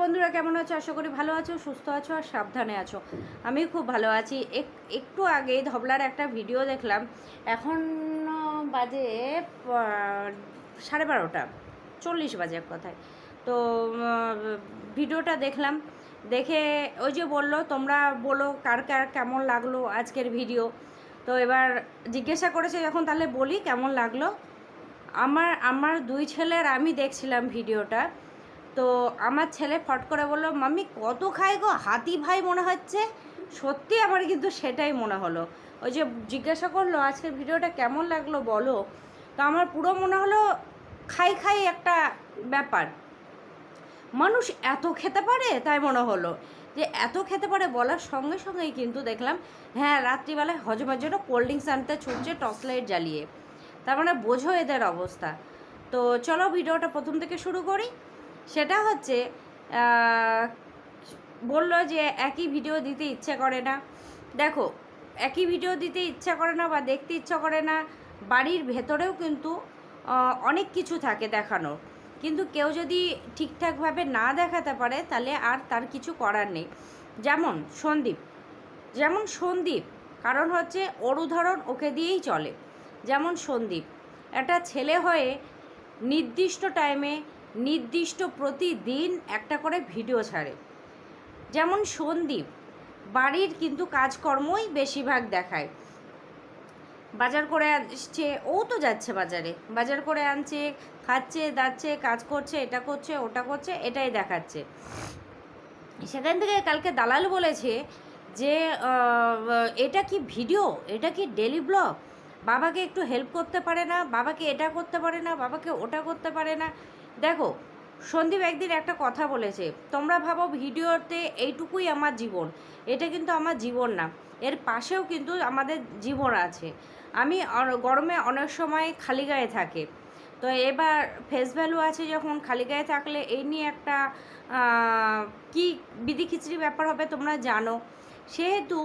বন্ধুরা, কেমন আছো? আশা করি ভালো আছো, সুস্থ আছো আর সাবধানে আছো। আমি খুব ভালো আছি। এক- একটু আগে ধবলার একটা ভিডিও দেখলাম। এখন বাজে সাড়ে বারোটা, চল্লিশ বাজে এক কথায়। তো ভিডিওটা দেখলাম। দেখে ওই যে বলল, তোমরা বলো কার কার কেমন লাগল আজকের ভিডিও? তো এবার জিজ্ঞাসা করেছে যখন, তাহলে বলি কেমন লাগল? আমার আমার দুই ছেলের আমি দেখছিলাম ভিডিওটা। তো আমার ছেলে ফট করে বলল, মাম্মি, কত খাই গো? হাতি ভাই মনে হচ্ছে। সত্যি আমার কিন্তু সেটাই মনে হলো। ওই যে জিজ্ঞাসা করল, আজকের ভিডিওটা কেমন লাগল বলো? তো আমার পুরো মনে হলো খাই খাই একটা ব্যাপার। মানুষ এত খেতে পারে? তাই মনে হলো। যে এত খেতে পারে বলার সঙ্গে সঙ্গেই কিন্তু দেখলাম হ্যাঁ রাত্রিবেলায় হজমের জন্য কোল্ড ড্রিঙ্কস আনতে ছুটছে টর্চ লাইট জ্বালিয়ে। তার মানে বোঝো এদের অবস্থা। তো চলো ভিডিওটা প্রথম থেকে শুরু করি। সেটা হচ্ছে বলল যে একই ভিডিও দিতে ইচ্ছে করে না। দেখো, একই ভিডিও দিতে ইচ্ছা করে না বা দেখতে ইচ্ছা করে না, বাড়ির ভেতরেও কিন্তু অনেক কিছু থাকে দেখানোর। কিন্তু কেউ যদি ঠিকঠাকভাবে না দেখাতে পারে, তাহলে আর তার কিছু করার নেই। যেমন সন্দীপ যেমন সন্দীপ, কারণ হচ্ছে ওর উদাহরণ ওকে দিয়েই চলে। যেমন সন্দীপ, একটা ছেলে হয়ে নির্দিষ্ট টাইমে নির্দিষ্ট প্রতিদিন একটা করে ভিডিও ছাড়ে। যেমন সন্দীপ, বাড়ির কিন্তু কাজকর্মই বেশিরভাগ দেখায়। বাজার করে আসছে, ও তো যাচ্ছে বাজারে। বাজার করে আনছে, খাচ্ছে, দাচ্ছে, কাজ করছে, এটা করছে, ওটা করছে, এটাই দেখাচ্ছে। সেখান থেকে কালকে দালাল বলেছে যে এটা কি ভিডিও? এটা কি ডেলি ব্লগ? বাবাকে একটু হেল্প করতে পারে না, বাবাকে এটা করতে পারে না, বাবাকে ওটা করতে পারে না। দেখো, সন্দীপ একদিন একটা কথা বলেছে, তোমরা ভাবো ভিডিওতে এইটুকুই আমার জীবন, এটা কিন্তু আমার জীবন না, এর পাশেও কিন্তু আমাদের জীবন আছে। আমি গরমে অনেক সময় খালি গায়ে থাকে। তো এবার ফেস ভ্যালু আছে যখন খালি গায়ে থাকলে এই নিয়ে একটা কি বিধি খিচড়ি ব্যাপার হবে তোমরা জানো। সেহেতু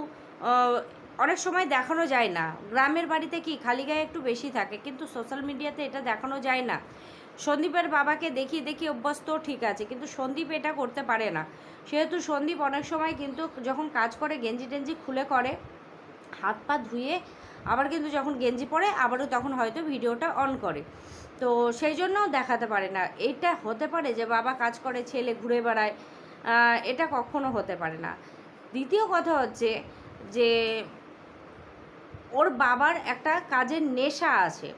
অনেক সময় দেখানো যায় না। গ্রামের বাড়িতে কি খালি গায়ে একটু বেশি থাকে, কিন্তু সোশ্যাল মিডিয়াতে এটা দেখানো যায় না। সন্দীপের বাবাকে দেখিয়ে দেখিয়ে অভ্যস্ত, ঠিক আছে। কিন্তু সন্দীপ এটা করতে পারে না। সেহেতু সন্দীপ অনেক সময় কিন্তু যখন কাজ করে, গেঞ্জি টেঞ্জি খুলে করে, হাত পা ধুয়ে আবার কিন্তু যখন গেঞ্জি পরে, আবারও তখন হয়তো ভিডিওটা অন করে। তো সেই জন্যও দেখাতে পারে না। এটা হতে পারে যে বাবা কাজ করে, ছেলে ঘুরে বেড়ায় এটা কখনো হতে পারে না। দ্বিতীয় কথা হচ্ছে যে ওর বাবার একটা কাজের নেশা আছে।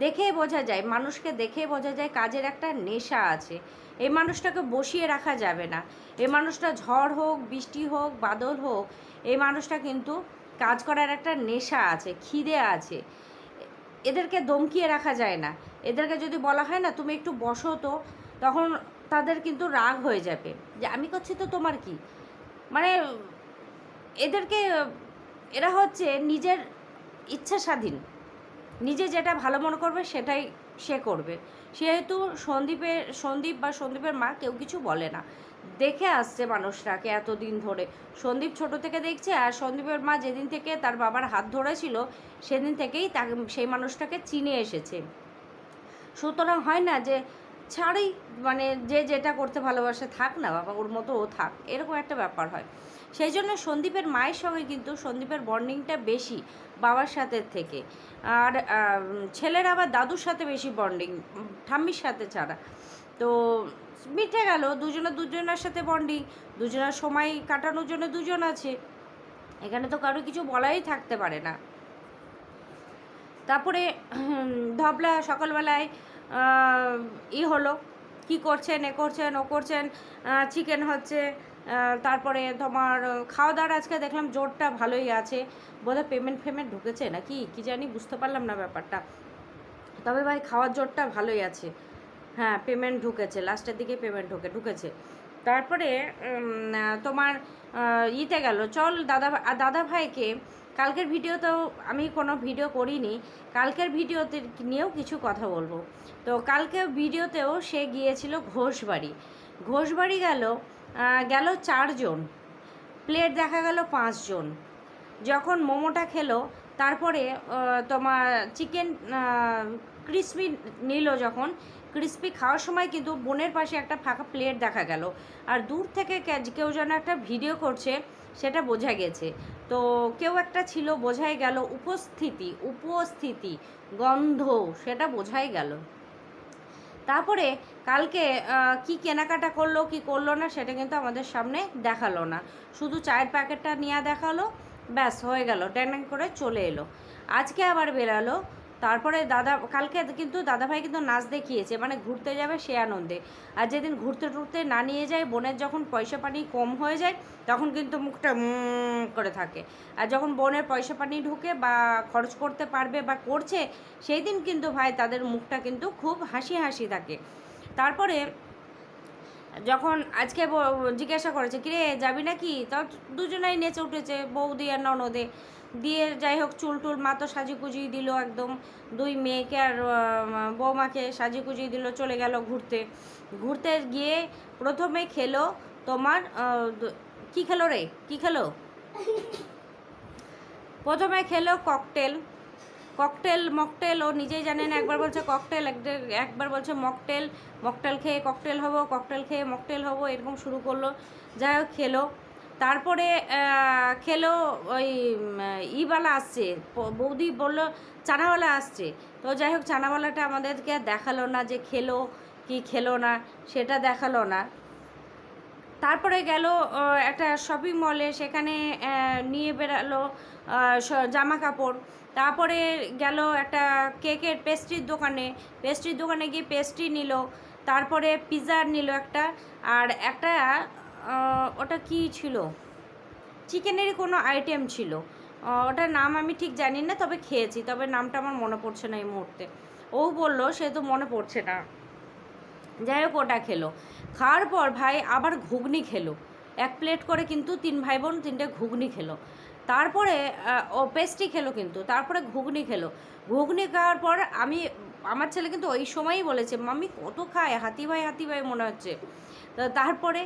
দেখে বোঝা যায়, মানুষকে দেখে বোঝা যায় কাজের একটা নেশা আছে। এই মানুষটাকে বসিয়ে রাখা যাবে না। এই মানুষটা ঝড় হোক, বৃষ্টি হোক, বাদল হোক, এই মানুষটা কিন্তু কাজ করার একটা নেশা আছে, খিদে আছে। এদেরকে দমকিয়ে রাখা যায় না। এদেরকে যদি বলা হয় না, তুমি একটু বসো তো, তখন তাদের কিন্তু রাগ হয়ে যাবে। যে, আমি করছি তো, তোমার কি? মানে এদেরকে, এরা হচ্ছে নিজের ইচ্ছা স্বাধীন নিজে যেটা ভালো মনে করবে সেটাই সে করবে। সেহেতু সন্দীপের, সন্দীপ বা সন্দীপের মা কেউ কিছু বলে না। দেখে আসছে মানুষটাকে এতদিন ধরে। সন্দীপ ছোট থেকে দেখছে আর সন্দীপের মা যেদিন থেকে তার বাবার হাত ধরেছিল, সেদিন থেকেই তাকে সেই মানুষটাকে চিনে এসেছে। সুতরাং হয় না যে ছাড়ই মানে যে যেটা করতে ভালোবাসে থাক না বাবা, ওর মতো ও থাক, এরকম একটা ব্যাপার হয়। সেই জন্য সন্দীপের মায়ের সঙ্গে কিন্তু সন্দীপের বন্ডিংটা বেশি, বাবার সাথে থেকে। আর ছেলের আবার দাদুর সাথে বেশি বন্ডিং, ঠাম্মির সাথে ছাড়া। তো মিটে গেল, দুজনে দুজনের সাথে বন্ডিং, দুজনের সময় কাটানোর জন্য দুজন আছে। এখানে তো কারও কিছু বলাই থাকতে পারে না। তারপরে ধবলা সকালবেলায় ই হলো, কি করছেন, এ করছেন, ও করছেন চিকেন হচ্ছে তারপরে তোমার খাওয়া দাওয়ার আজকে দেখলাম জোরটা ভালোই আছে। বোধহয় পেমেন্ট ফেমেন্ট ঢুকেছে নাকি? কি জানি বুঝতে পারলাম না ব্যাপারটা। তবে ভাই, খাওয়ার জোরটা ভালোই আছে। হ্যাঁ পেমেন্ট ঢুকেছে। লাস্টের দিকে পেমেন্ট ঢুকে, ঢুকেছে। তারপরে তোমার ইতে গেল। চল দাদা দাদা ভাইকে, কালকের ভিডিওতেও আমি কোনো ভিডিও করিনি। কালকের ভিডিওতে নিয়েও কিছু কথা বলব। তো কালকে ভিডিওতেও সে গিয়েছিল ঘোষবাড়ি। ঘোষবাড়ি গেল গেল চারজন। প্লেট দেখা গেল পাঁচজন। যখন মোমোটা খেলো, তারপরে তোমার চিকেন ক্রিসপি নিল যখন ক্রিস্পি খাওয়ার সময় কিন্তু বোনের পাশে একটা ফাঁকা প্লেট দেখা গেল। আর দূর থেকে কেউ যেন একটা ভিডিও করছে, সেটা বোঝা গেছে। তো কেউ একটা ছিল, বোঝাই গেল উপস্থিতি উপস্থিতি, গন্ধ, সেটা বোঝাই গেল। তারপরে কালকে কি কেনাকাটা করল, কি করল না, সেটা কিন্তু আমাদের সামনে দেখাল না। শুধু চায়ের প্যাকেটটা নিয়ে দেখাল, ব্যাস হয়ে গেল ট্যাং করে চলে এলো। আজকে আবার বেরালো তারপরে দাদা, কালকে কিন্তু দাদাভাই কিন্তু নাচ দেখিয়েছে মানে ঘুরতে যাবে সে আনন্দে। আর যেদিন ঘুরতে টুরতে না নিয়ে যায়, বোনের যখন পয়সা পানি কম হয়ে যায়, তখন কিন্তু মুখটা করে থাকে। আর যখন বোনের পয়সা পানি ঢুকে বা খরচ করতে পারবে বা করছে, সেই দিন কিন্তু ভাই তাদের মুখটা কিন্তু খুব হাসি হাসি থাকে। তারপরে যখন আজকে জিজ্ঞাসা করেছে, কিরে, যাবি নাকি? তাও দুজনাই নেচে উঠেছে, বৌদি আর ননদে। দিয়ে যাই হোক, চুল টুল মা তো সাজি কুজিয়ে দিল একদম। দুই মেয়েকে আর বৌমাকে সাজি কুজিয়ে দিল, চলে গেল ঘুরতে। ঘুরতে গিয়ে প্রথমে খেলো তোমার কি খেলো রে? কি খেলো? প্রথমে খেলো ককটেল ককটেল, মকটেল, ও নিজেই জানে না, একবার বলছে ককটেল একবার- বলছে মকটেল মকটেল খেয়ে ককটেল হব, ককটেল খেয়ে মকটেল হব, এরকম শুরু করল। যাই হোক, খেলো। তারপরে খেলো ওই ইবালা আসছে। বৌদি বলল, চানাওয়ালা আসছে। তো যাই হোক, চানাওয়ালাটা আমাদেরকে দেখাল না যে খেলো কি খেলো না, সেটা দেখাল না। তারপরে গেল একটা শপিং মলে সেখানে নিয়ে বেরালো জামা কাপড় তারপরে গেল একটা কেকের পেস্ট্রির দোকানে। পেস্ট্রির দোকানে গিয়ে পেস্ট্রি নিল, তারপরে পিৎজার নিল একটা। আর একটা ওটা কি ছিল? চিকেনেরই কোনো আইটেম ছিল। ওটার নাম আমি ঠিক জানি না, তবে খেয়েছি। তবে নামটা আমার মনে পড়ছে না এই মুহূর্তে। ও বলল, সে তো মনে পড়ছে না। যাই হোক, ওটা খেলো। খাওয়ার পর ভাই আবার ঘুগনি খেলো। এক প্লেট করে কিন্তু তিন ভাই বোন, তিনটে ঘুগনি খেলো। তারপরে ও পেস্ট্রি খেলো কিন্তু, তারপরে ঘুগনি খেলো। ঘুগনি খাওয়ার পর আমি, আমার ছেলে কিন্তু ওই সময়ই বলেছে, মাম্মি, কত খায়? হাতি ভাই হাতি ভাই মনে হচ্ছে। তারপরে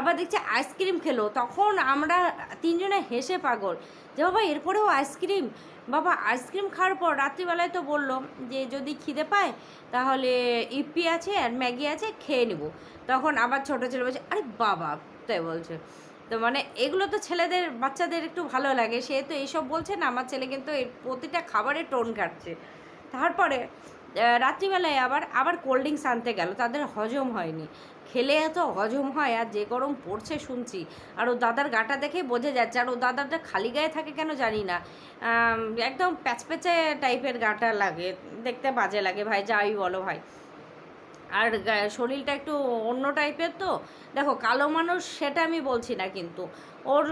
আবার দেখছি আইসক্রিম খেলো। তখন আমরা তিনজনে হেসে পাগল যে, বাবা, এরপরেও আইসক্রিম? বাবা, আইসক্রিম খাওয়ার পর রাত্রিবেলায় তো বলল যে, যদি খিদে পায়, তাহলে ইপি আছে আর ম্যাগি আছে, খেয়ে নেব। তখন আবার ছোটো ছেলে বলছে, আরে বাবা, তাই বলছে। তো মানে এগুলো তো ছেলেদের, বাচ্চাদের একটু ভালো লাগে। সে তো এইসব বলছে না, আমার ছেলে কিন্তু এই প্রতিটা খাবারে টোন কাটছে। তারপরে রাত্রিবেলায় আবার আবার কোল্ড ড্রিঙ্কস আনতে গেল, তাদের হজম হয়নি। খেলে এত হজম হয়, আর যে গরম পড়ছে শুনছি। আর ও দাদার গাটা দেখে বোঝা যাচ্ছে, আর ও দাদাটা খালি গায়ে থাকে কেন জানি না। একদম প্যাচপ্যাচে টাইপের গাটা লাগে, দেখতে বাজে লাগে। ভাই, যাই বলো ভাই। আর শরীরটা একটু অন্য টাইপের তো। দেখো, কালো মানুষ সেটা আমি বলছি না কিন্তু। ওর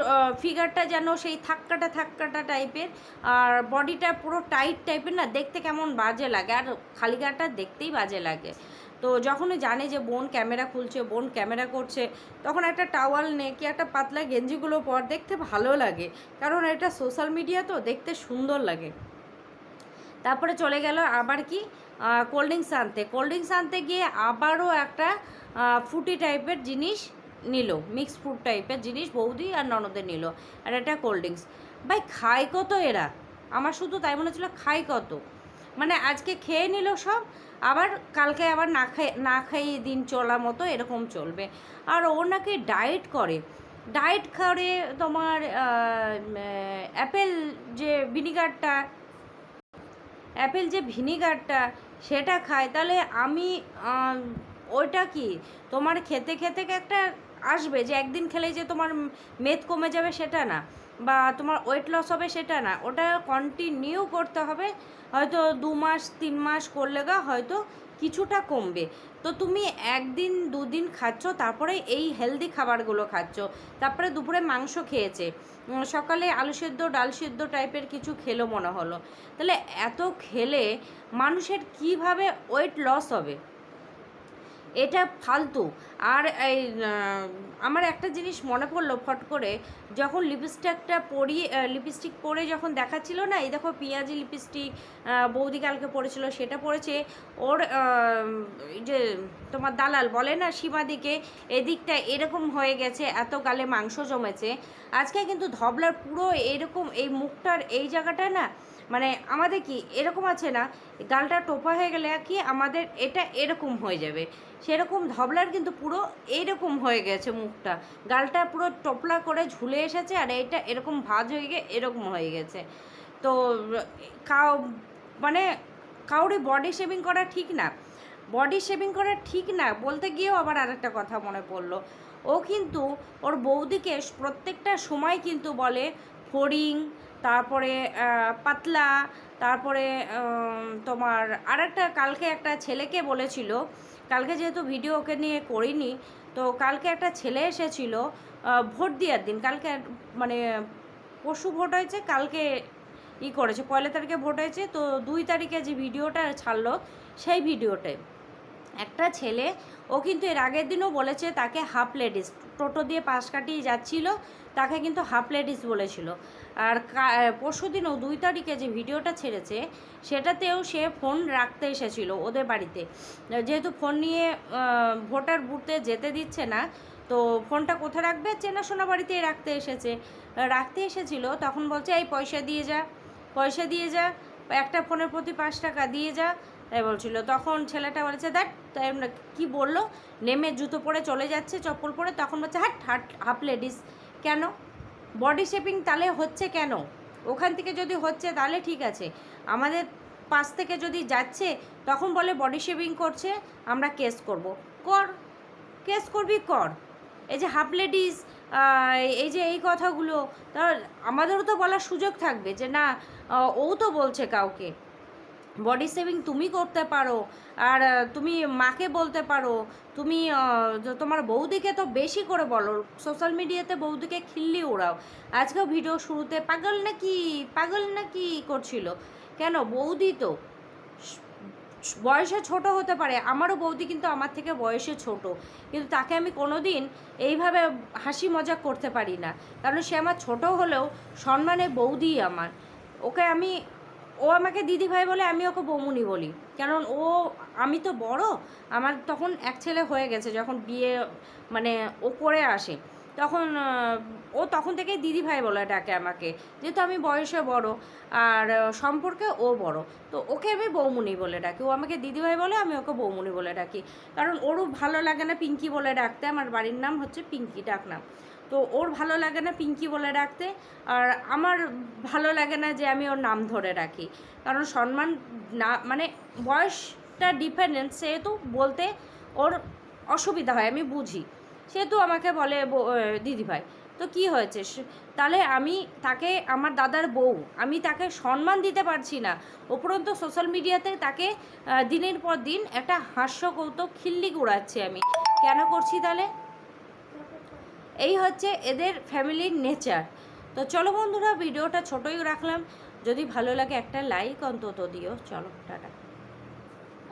ফিগারটা যেন সেই থাক্কাটা থাক্কাটা টাইপের আর বডিটা পুরো টাইট টাইপের না, দেখতে কেমন বাজে লাগে। আর খালি গাটা দেখতেই বাজে লাগে। তো যখনই জানে যে বোন ক্যামেরা খুলছে, বোন ক্যামেরা করছে, তখন একটা টাওয়াল নে কি একটা পাতলা গেঞ্জিগুলো পর দেখতে ভালো লাগে। কারণ এটা সোশ্যাল মিডিয়া তো, দেখতে সুন্দর লাগে। তারপরে চলে গেল আবার কি? কোল্ড ড্রিঙ্কস আনতে। কোল্ড ড্রিঙ্কস আনতে গিয়ে আবারও একটা ফুটি টাইপের জিনিস নিল। মিক্স ফ্রুট টাইপের জিনিস বৌদি আর ননদে নিল। আর একটা কোল্ড ড্রিঙ্কস ভাই, খায় কত এরা? আমার শুধু তাই মনে হচ্ছিল খায় কত? মানে আজকে খেয়ে নিল সব, আবার কালকে আবার না খাই না খাইয়ে দিন চলা মতো এরকম চলবে। আর ও নাকি ডায়েট করে। ডায়েট করে তোমার অ্যাপেল যে ভিনিগারটা অ্যাপেল যে ভিনিগারটা সেটা খায় তাহলে আমি ওইটা কি? তোমার খেতে খেতে একটা আসবে যে একদিন খেলেই যে তোমার মেদ কমে যাবে সেটা না, বা তোমার ওয়েট লস হবে সেটা না। ওটা কন্টিনিউ করতে হবে। হয়তো দু মাস, তিন মাস করলে গা হয়তো কিছুটা কমবে। তো তুমি একদিন, দুদিন খাচ্ছ, তারপরে এই হেলদি খাবারগুলো খাচ্ছ। তারপরে দুপুরে মাংস খেয়েছে। সকালে আলু সেদ্ধ, ডাল সেদ্ধ টাইপের কিছু খেলো মনে হলো। তাহলে এত খেলে মানুষের কীভাবে ওয়েট লস হবে? এটা ফালতু। আর এই আমার একটা জিনিস মনে পড়ল ফট করে, যখন লিপস্টিকটা পরিয়ে লিপস্টিক পরে যখন দেখাচ্ছিল না, এই দেখো পেঁয়াজি লিপস্টিক বৌদি কালকে পরেছিল, সেটা পরেছে, ওর যে তোমার দালাল বলে না, সীমাদিকে, এদিকটা এরকম হয়ে গেছে, এত গালে মাংস জমেছে। আজকে কিন্তু ধবলার পুরো এরকম, এই মুখটার এই জায়গাটা না মানে আমাদের কি এরকম আছে না, গালটা টোপা হয়ে গেলে কি আমাদের এটা এরকম হয়ে যাবে। সেরকম ধবলার কিন্তু পুরো এইরকম হয়ে গেছে মুখটা। গালটা পুরো টোপলা করে ঝুলে এসেছে আর এটা এরকম ভাঁজ হয়ে গিয়ে এরকম হয়ে গেছে। তো, কাউ মানে কাউরি বডি শেভিং করা ঠিক না। বডি শেভিং করা ঠিক না বলতে গিয়েও আবার আরেকটা কথা মনে পড়ল। ও কিন্তু ওর বৌদিকে প্রত্যেকটা সময় কিন্তু বলে ফড়িং তারপরে পাতলা, তারপরে তোমার আরেকটা, কালকে একটা ছেলেকে বলেছিল, কালকে যেহেতু ভিডিও ওকে নিয়ে করিনি, তো কালকে একটা ছেলে এসেছিল ভোট দেওয়ার দিন, কালকে মানে পশু ভোট হয়েছে, কালকে ই করেছে, পয়লা তারিখে ভোট হয়েছে, তো দুই তারিখে যে ভিডিওটা ছাড়লো, সেই ভিডিওতে একটা ছেলে, ও কিন্তু এর আগের দিনও বলেছে তাকে হাফ লেডিস টোটো দিয়ে পাশ কাটিয়ে যাচ্ছিল, তাকে কিন্তু হাফ লেডিস বলেছিল। আর পরশু দিনও দুই তারিখে যে ভিডিওটা ছেড়েছে, সেটাতেও সে ফোন রাখতে এসেছিল ওদের বাড়িতে। যেহেতু ফোন নিয়ে ভোটার বুথে যেতে দিচ্ছে না, তো ফোনটা কোথায় রাখবে? চেনাশোনা বাড়িতেই রাখতে এসেছে। রাখতে এসেছিল, তখন বলছে, এই পয়সা দিয়ে যা, পয়সা দিয়ে যা, একটা ফোনের প্রতি পাঁচ টাকা দিয়ে যা তাই বলছিল। তখন ছেলেটা বলেছে, দেখ, তাই কি বলল? নেমে জুতো পরে চলে যাচ্ছে, চপ্পল পরে। তখন বলছে, হাট হাট, হাফ লেডিস। কেন? বডি শেপিং তাহলে হচ্ছে কেন? ওখান থেকে যদি হচ্ছে তাহলে ঠিক আছে। আমাদের পাশ থেকে যদি যাচ্ছে, তখন বলে বডি শেভিং করছে, আমরা কেস করব। কর, কেস করবি কর? এই যে হাফ লেডিস এই যে এই কথাগুলো তার আমাদেরও তো বলার সুযোগ থাকবে যে না ও তো বলছে কাউকে। বডি সেভিং তুমি করতে পারো, আর তুমি মাকে বলতে পারো, তুমি তোমার বৌদিকে তো বেশি করে বলো সোশ্যাল মিডিয়াতে বৌদিকে খিল্লি ওড়াও। আজকেও ভিডিও শুরুতে পাগল নাকি পাগল নাকি করছিল? কেন? বৌদি তো বয়সে ছোট হতে পারে, আমারও বৌদি কিন্তু আমার থেকে বয়সে ছোট, কিন্তু তাকে আমি কোনো দিন এইভাবে হাসি মজা করতে পারি না। কারণ সে আমার ছোট হলেও সম্মানে বৌদি আমার। ওকে আমি ও আমাকে দিদি ভাই বলে আমি ওকে বৌমুনি বলি। কারণ ও, আমি তো বড়, আমার তখন এক ছেলে হয়ে গেছে যখন বিয়ে মানে ও করে আসে। তখন ও তখন থেকেই দিদি ভাই বলে ডাকে আমাকে, যেহেতু আমি বয়সে বড়, আর সম্পর্কে ও বড়। তো ওকে আমি বৌমুনি বলে ডাকি। ও আমাকে দিদি ভাই বলে আমি ওকে বৌমুনি বলে ডাকি। কারণ ওরও ভালো লাগে না পিঙ্কি বলে ডাকতে। আমার বাড়ির নাম হচ্ছে পিঙ্কি ডাকনাম। তো ওর ভালো লাগে না পিঙ্কি বলে ডাকতে। আর আমার ভালো লাগে না যে আমি ওর নাম ধরে রাখি। কারণ সম্মান না মানে বয়সটা ডিপেন্ডেন্ট সেহেতু বলতে ওর অসুবিধা হয়, আমি বুঝি। সেহেতু আমাকে বলে দিদিভাই, তো কি হয়েছে? তাহলে আমি তাকে, আমার দাদার বউ, আমি তাকে সম্মান দিতে পারছি না। উপরন্তু সোশ্যাল মিডিয়াতে তাকে দিনের পর দিন একটা হাস্য কৌতুক খিল্লি উড়াচ্ছি আমি। কেন করছি তাহলে? এই হচ্ছে এদের ফ্যামিলির নেচার। তো চলো বন্ধুরা, ভিডিওটা ছোটই রাখলাম। যদি ভালো লাগে একটা লাইক অন্তত দিও। চলো, টাটা।